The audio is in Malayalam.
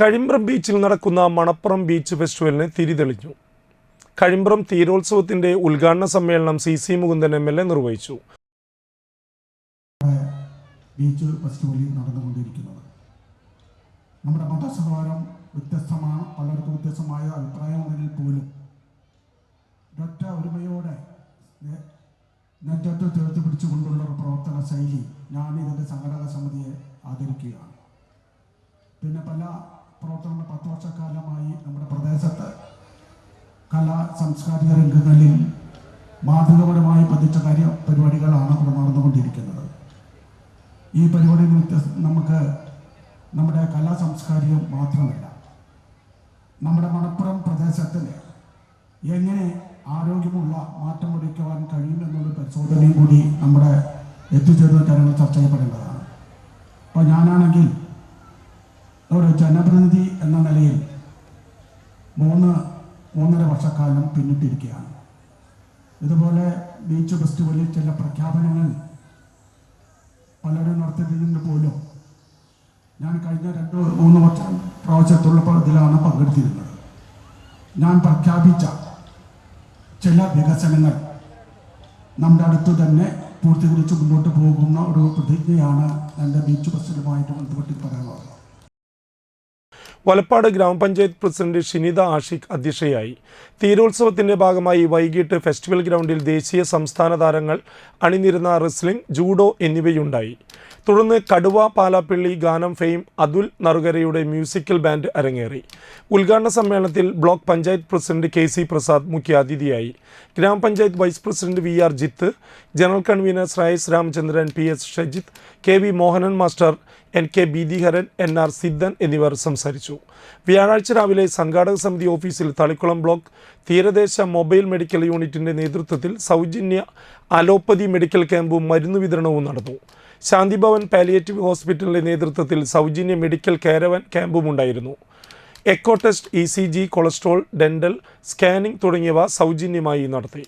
കഴിമ്പ്രം ബീച്ചിൽ നടക്കുന്ന മണപ്പുറം ബീച്ച് ഫെസ്റ്റിവലിന് തിരിതെളിഞ്ഞു. കഴിമ്പ്രം തീരോത്സവത്തിന്റെ ഉദ്ഘാടന സമ്മേളനം C C Mukundan M L A നിർവഹിച്ചു. ബീച്ച് ഫെസ്റ്റിവലിൽ നടന്നുകൊണ്ടിരിക്കുന്നത്. നമ്മുടെ മതസഹോദരം വ്യത്യസ്തമാണ്. പലർക്കും വ്യത്യസ്തമായ അഭിപ്രായമുണ്ടെങ്കിൽ പോലും ഒരൊറ്റ ഒരുമയോടെ നെഞ്ചത്ത് ചേർത്ത് പിടിച്ചുകൊണ്ടുള്ള ഒരു പ്രവർത്തന ശൈലി ഞാൻ ഇതിന്റെ സംഘടക സമിതിയെ ആദരിക്കുകയാണ്. പിന്നെ പല പ്രവർത്തനങ്ങൾ പത്ത് വർഷക്കാലമായി നമ്മുടെ പ്രദേശത്ത് കലാ സാംസ്കാരിക രംഗങ്ങളിൽ മാതൃകപരമായി പതിച്ച കാര്യ പരിപാടികളാണ് ഇവിടെ നടന്നുകൊണ്ടിരിക്കുന്നത്. ഈ പരിപാടി നമുക്ക് നമ്മുടെ കലാ സാംസ്കാരികം മാത്രമല്ല നമ്മുടെ മണപ്പുറം പ്രദേശത്തിന് എങ്ങനെ ആരോഗ്യമുള്ള മാറ്റം വരയ്ക്കുവാൻ കഴിയുമെന്നുള്ള പരിശോധനയും കൂടി നമ്മുടെ എത്തിച്ചേരുന്ന കാര്യങ്ങൾ ചർച്ച ചെയ്യപ്പെടേണ്ടതാണ്. അപ്പോൾ ഞാനാണെങ്കിൽ ജനപ്രതിനിധി എന്ന നിലയിൽ മൂന്ന് മൂന്നര വർഷക്കാലം പിന്നിട്ടിരിക്കുകയാണ്. ഇതുപോലെ ബീച്ച് ഫെസ്റ്റിവലിൽ ചില പ്രഖ്യാപനങ്ങൾ പലരും നടത്തിയിട്ടുണ്ട് പോലും. ഞാൻ കഴിഞ്ഞ രണ്ട് മൂന്ന് വർഷം പ്രാവശ്യത്തുള്ള ഇതിലാണ് പങ്കെടുത്തിരുന്നത്. ഞാൻ പ്രഖ്യാപിച്ച ചില വികസനങ്ങൾ നമ്മുടെ അടുത്ത് തന്നെ പൂർത്തീകരിച്ച് മുന്നോട്ട് പോകുന്ന ഒരു പ്രതിജ്ഞയാണ് എന്റെ ബീച്ച് ഫെസ്റ്റിവലുമായിട്ട് ബന്ധപ്പെട്ട് പറയാനുള്ളത് വലപ്പാട് ഗ്രാമപഞ്ചായത്ത് പ്രസിഡന്റ് ഷിനിത ആഷിഖ് അധ്യക്ഷയായി. തീരോത്സവത്തിന്റെ ഭാഗമായി വൈകിട്ട് ഫെസ്റ്റിവൽ ഗ്രൗണ്ടിൽ ദേശീയ സംസ്ഥാന താരങ്ങൾ അണിനിരുന്ന റെസ്ലിംഗ് ജൂഡോ എന്നിവയുണ്ടായി. തുടർന്ന് കടുവ പാലാപ്പിള്ളി ഗാനം ഫെയിം അതുൽ നറുകരയുടെ മ്യൂസിക്കൽ ബാൻഡ് അരങ്ങേറി. ഉദ്ഘാടന സമ്മേളനത്തിൽ block panchayat president K C Prasad മുഖ്യാതിഥിയായി. ഗ്രാമപഞ്ചായത്ത് vice president V R Jith general convener Shreyas Ramachandran P S Shajith K V Mohanan master N K Beethiharan N R Sidhan എന്നിവർ സംസാരിച്ചു. വ്യാഴാഴ്ച രാവിലെ സംഘാടക സമിതി ഓഫീസിൽ തളിക്കുളം ബ്ലോക്ക് തീരദേശ മൊബൈൽ മെഡിക്കൽ യൂണിറ്റിന്റെ നേതൃത്വത്തിൽ സൗജന്യ അലോപ്പതി മെഡിക്കൽ ക്യാമ്പും മരുന്ന് വിതരണവും നടന്നു. ശാന്തിഭവൻ പാലിയേറ്റീവ് ഹോസ്പിറ്റലിന്റെ നേതൃത്വത്തിൽ സൗജന്യ മെഡിക്കൽ കാരവൻ ക്യാമ്പും ഉണ്ടായിരുന്നു echo test E C G cholesterol dental scanning തുടങ്ങിയവ സൗജന്യമായി നടത്തി.